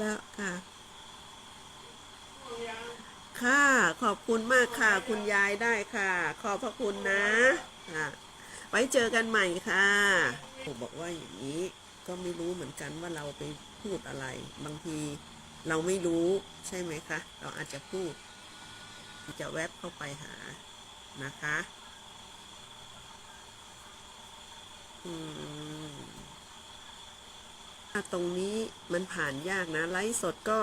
แล้วค่ะ ค่ะ ขอบคุณมากค่ะ คุณยายได้ค่ะ ขอบพระคุณนะค่ะ ไว้เจอกันใหม่ค่ะผมบอกว่าอย่างนี้ก็ไม่รู้เหมือนกันว่าเราไปพูดอะไร บางทีเราไม่รู้ใช่ไหมคะ เราอาจจะพูด จะแวบเข้าไปหานะคะ อืม ตรงนี้มันผ่านยากนะ ไลฟ์สดก็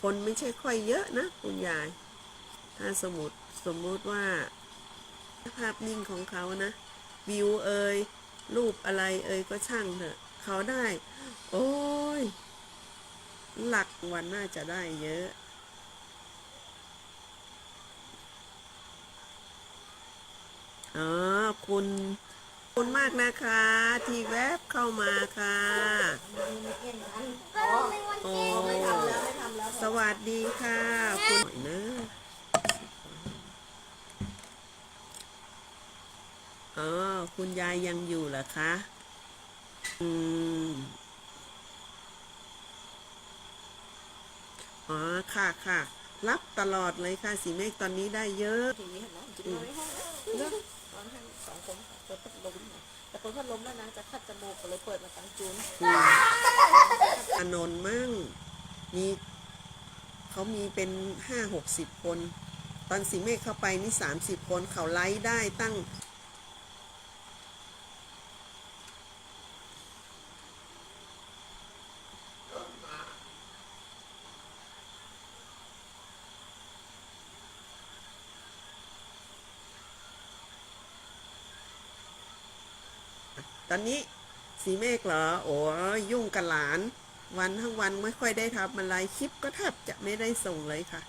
คนไม่ใช่ค่อยเยอะนะ คุณยาย ถ้าสมมติสมมติว่า ภาพนิ่งของเขานะ วิวเอยรูปอะไรเอยก็ช่างเถอะเขาได้ โอ้ย หลักวันน่าจะได้เยอะอ๋อคุณ คุณมากนะคะ ที่แวบเข้ามาค่ะโอ้สวัสดีค่ะ คุณหน่อยนะอ๋อคุณยายยังอยู่เหรอคะ อืมอ๋อค่ะค่ะ รับตลอดเลยค่ะ สีเมฆตอนนี้ได้เยอะ้องเลือกตอนให้สองคนเปิดพัดลมแต่เปิดพัดลมแล้วนะจะคัดจมูกก็เลยเปิดมาตั้งจูนอานนท์มั่งมีเขามีเป็นห้าหกสิบคน ตอนสีเมฆเข้าไปนี่สามสิบคนเขาไลฟ์ได้ตั้ง ตอนนี้สีเมฆเหรอ โอ้ยุ่งกับหลาน วันทั้งวันไม่ค่อยได้ทำอะไรคลิปก็แทบจะไม่ได้ส่งเลยค่ะ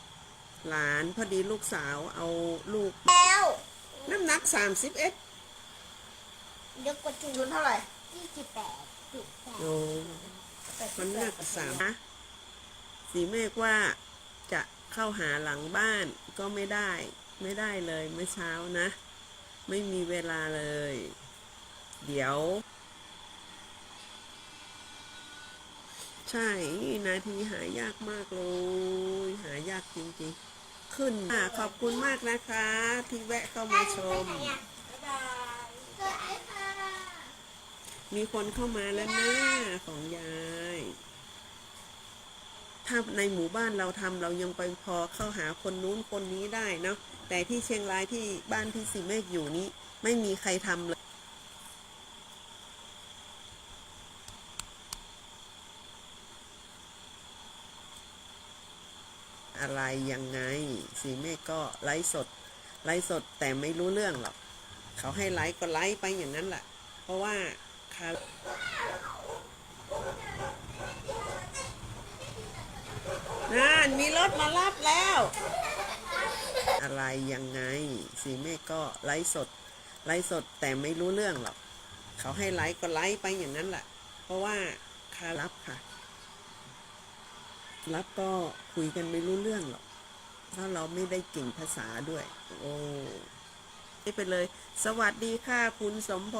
หลานพอดีลูกสาวเอาลูกแล้วน้ำหนักสามสิบเอ็ดเดี๋ยวกดถึงจูนเท่าไหร่ยี่สิบแปดจุดแปดโอ้มันหนักสามนะสีเมฆว่าจะเข้าหาหลังบ้านก็ไม่ได้ ไม่ได้เลยเมื่อเช้านะ ไม่มีเวลาเลย เดี๋ยว ใช่นาทีหายากมากเลย หายากจริงๆ ขึ้นค่ะขอบคุณมากนะคะ ที่แวะเข้ามาชม มีคนเข้ามาแล้วนะของยาย ถ้าในหมู่บ้านเราทำเรายังไปพอเข้าหาคนนู้นคนนี้ได้เนาะแต่ที่เชียงรายที่บ้านที่สิเมฆอยู่นี้ ไม่มีใครทำเลย อะไร ยังไง สีเมฆก็ไลฟ์สด ไลฟ์สดแต่ไม่รู้เรื่องหรอก เขาให้ไลฟ์ก็ไลฟ์ไปอย่างนั้นแหละ เพราะว่าคานั่นมีรถมารับแล้ว อะไรยังไง สีเมฆก็ไลฟ์สด ไลฟ์สดแต่ไม่รู้เรื่องหรอก เขาให้ไลฟ์ก็ไลฟ์ไปอย่างนั้นแหละ เพราะว่าคารับค่ะ รับก็คุยกันไม่รู้เรื่องหรอก ถ้าเราไม่ได้เก่งภาษาด้วย โอ้นี่ไปเลย สวัสดีค่ะ คุณสมพ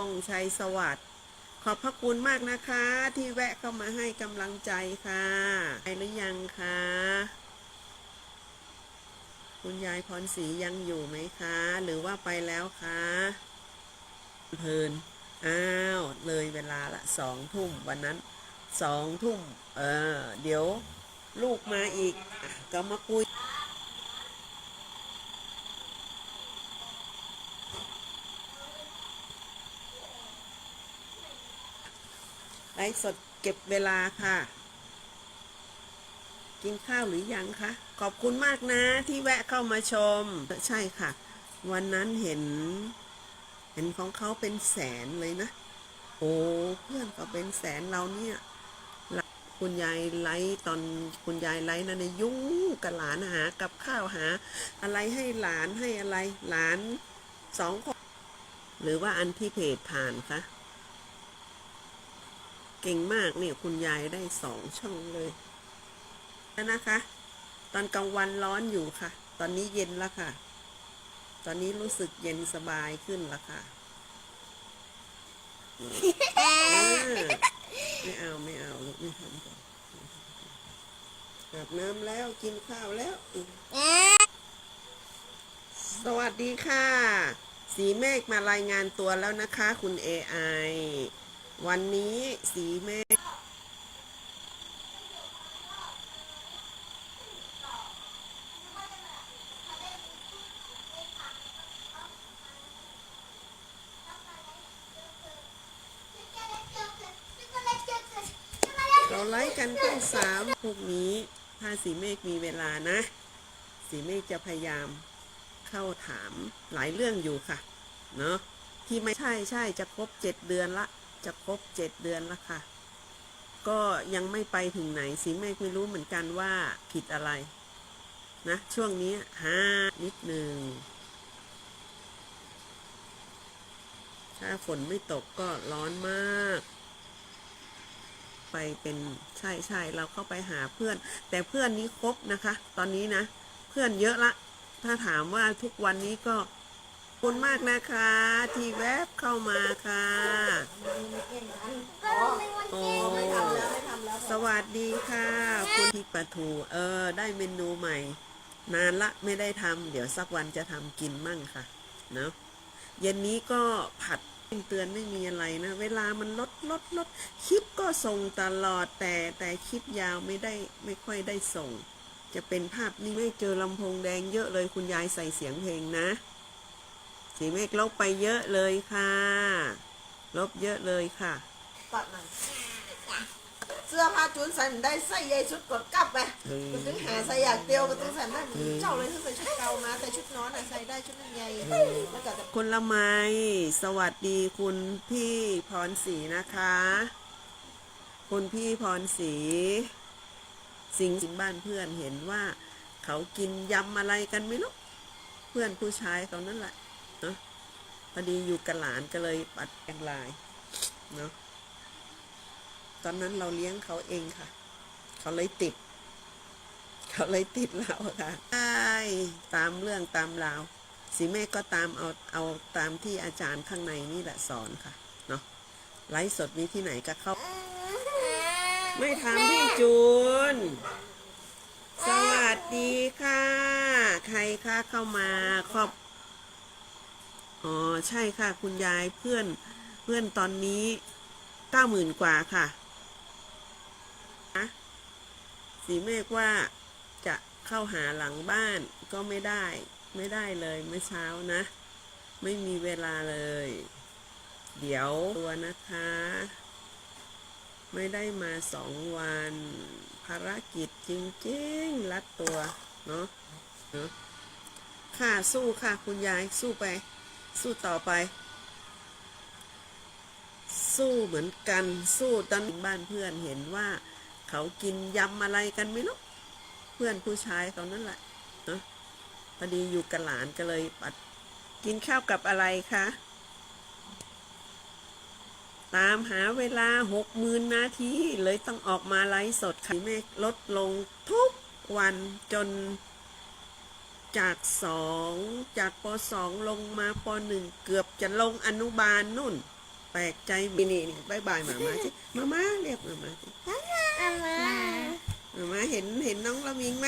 งษ์ชัยสวัสดิ์ขอบพระคุณมากนะคะ ที่แวะเข้ามาให้กำลังใจค่ะไปหรือยังคะคุณยายพรศรียังอยู่ไหมคะ หรือว่าไปแล้วคะเพลินอ้าว เลยเวลาละสองทุ่มวันนั้นสองทุ่ม เออ เดี๋ยวลูกมาอีกอก็มาคุย ไลฟ์สดเก็บเวลาค่ะ กินข้าวหรือยังคะ ขอบคุณมากนะที่แวะเข้ามาชม ใช่ค่ะ วันนั้นเห็น เห็นของเขาเป็นแสนเลยนะ โอ้ เพื่อนก็เป็นแสนเราเนี่ย คุณยายไลฟ์ตอนคุณยายไลฟ์นั่นเนี่ยยุ่งกับหลานหากับข้าวหา อะไรให้หลานให้อะไรหลานสองคนหรือว่าอันที่เพจผ่านคะเก่งมากเนี่ยคุณยายได้สองช่องเลยแล้วนะคะ ตอนกลางวันร้อนอยู่ค่ะ ตอนนี้เย็นแล้วค่ะ ตอนนี้รู้สึกเย็นสบายขึ้นแล้วค่ะอ่า ไม่เอาไม่เอาลูกไม่ทำก่อนอาบน้ำแล้วกินข้าวแล้ว สวัสดีค่ะ สีเมฆมารายงานตัวแล้วนะคะ คุณ AI วันนี้สีเมฆ ไลฟ์กันตั้งสามพวกนี้ถ้าสีเมฆมีเวลานะ สีเมฆจะพยายามเข้าถามหลายเรื่องอยู่ค่ะ เนาะที่ไม่ใช่ใช่จะครบเจ็ดเดือนละ จะครบเจ็ดเดือนละค่ะ ก็ยังไม่ไปถึงไหนสีเมฆไม่รู้เหมือนกันว่าผิดอะไร นะ ช่วงนี้ฮานิดหนึ่งถ้าฝนไม่ตกก็ร้อนมาก ไปเป็นใช่ใช่เราเข้าไปหาเพื่อน แต่เพื่อนนี้ครบนะคะ ตอนนี้นะ เพื่อนเยอะละ ถ้าถามว่าทุกวันนี้ก็คุณมากนะคะ ที่แวบเข้ามาค่ะโอ้สวัสดีค่ะ คุณที่ปลาทูเออ ได้เมนูใหม่ นานละไม่ได้ทำเดี๋ยวสักวันจะทำกินมั่งค่ะ เนาะเย็นนี้ก็ผัด เตือนไม่มีอะไรนะ เวลามันลดลดลดคลิปก็ส่งตลอดแต่แต่คลิปยาวไม่ได้ไม่ค่อยได้ส่ง จะเป็นภาพนี่ไม่เจอลำโพงแดงเยอะเลยคุณยายใส่เสียงเพลงนะ สีเมฆลบไปเยอะเลยค่ะ ลบเยอะเลยค่ะตัดหน่อย เสื้อผ้าจุนใส่มันได้ใส่ใหญ่ชุดกดกลับไปเออก็ถึงหาใส่อยากเตียวก็ถึงใส่ได้เจ้าเลยถ้าใส่ชุดเก่ามาแต่ชุดนอนอะใส่ได้ชุดนั้นใหญ่แล้วก็จะคุณละไมสวัสดีคุณพี่พรศรีนะคะ คุณพี่พรศรีสิงสิงบ้านเพื่อนเห็นว่า เขากินยำอะไรกันไม่รู้เพื่อนผู้ชายเขานั่นแหละเนาะพอดีอยู่กับหลานก็เลยปัดแองไลน์เนาะ ตอนนั้นเราเลี้ยงเขาเองค่ะ เขาเลยติด เขาเลยติดเราค่ะใช่ตามเรื่องตามราวสีเมฆก็ตามเอาเอาตามที่อาจารย์ข้างในนี่แหละสอนค่ะเนาะไลฟ์สดมีที่ไหนก็เข้า ไม่ทำพี่จูน สวัสดีค่ะ ใครคะเข้ามาครอบอ๋อใช่ค่ะ คุณยายเพื่อนเพื่อนตอนนี้เก้าหมื่นกว่าค่ะ สีเมฆว่าจะเข้าหาหลังบ้านก็ไม่ได้ ไม่ได้เลยเมื่อเช้านะ ไม่มีเวลาเลย เดี๋ยวตัวนะคะ ไม่ได้มาสองวัน ภารกิจจริงๆ รัดตัว เนาะเนาะค่ะสู้ค่ะคุณยายสู้ไป สู้ต่อไป สู้เหมือนกันสู้ตอนบ้านเพื่อนเห็นว่า เขากินยำอะไรกันไม่รู้เพื่อนผู้ชายเขานั่นแหละเนาะพอดีอยู่กับหลานก็เลยปัดกินข้าวกับอะไรคะตามหาเวลาหกหมื่นนาทีเลยต้องออกมาไลฟ์สดค่ะเมฆลดลงทุกวันจนจากสองจากปสองลงมาปหนึ่งเกือบจะลงอนุบาลนุ่น แปลกใจมินี่นี่บายบายหมามาสิมามาเรียกมามาสิอามามามาเห็นเห็นน้องละมิงไหม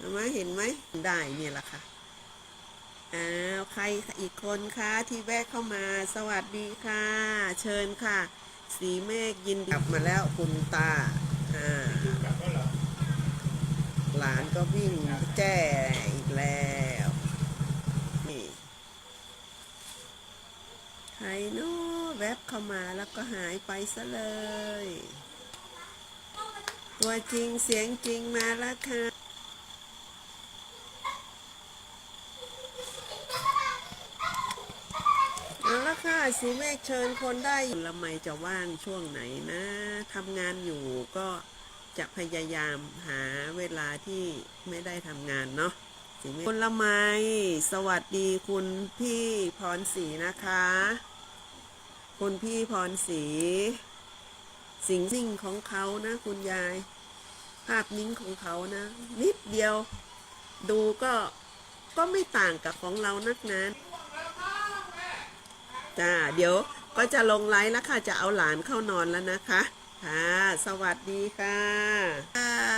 มามาเห็นไหมได้เนี่ยแหละค่ะอ้าวใครอีกคนคะที่แวะเข้ามา สวัสดีค่ะ เชิญค่ะ สีเมฆยินดีกลับมาแล้วคุณตาอ่าหลานก็วิ่งแจ้อีกแล้วนี่ ใครเนาะแว บเข้ามาแล้วก็หายไปซะเลย ตัวจริงเสียงจริงมาแล้วค่ะเอาละค่ะสีเมฆเชิญคนได้ละไมจะว่างช่วงไหนนะทำงานอยู่ก็จะพยายามหาเวลาที่ไม่ได้ทำงานเนาะสีเมฆคนละไมสวัสดีคุณพี่พรศรีนะคะ คุณพี่พรศรีสิ่งสิ่งของเขานะ คุณยาย ภาพนิ้งของเขานะ นิดเดียว ดูก็ก็ไม่ต่างกับของเรานักนะจ้าเดี๋ยวก็จะลงไลน์แล้วค่ะ จะเอาหลานเข้านอนแล้วนะคะ ค่ะ สวัสดีค่ะใช่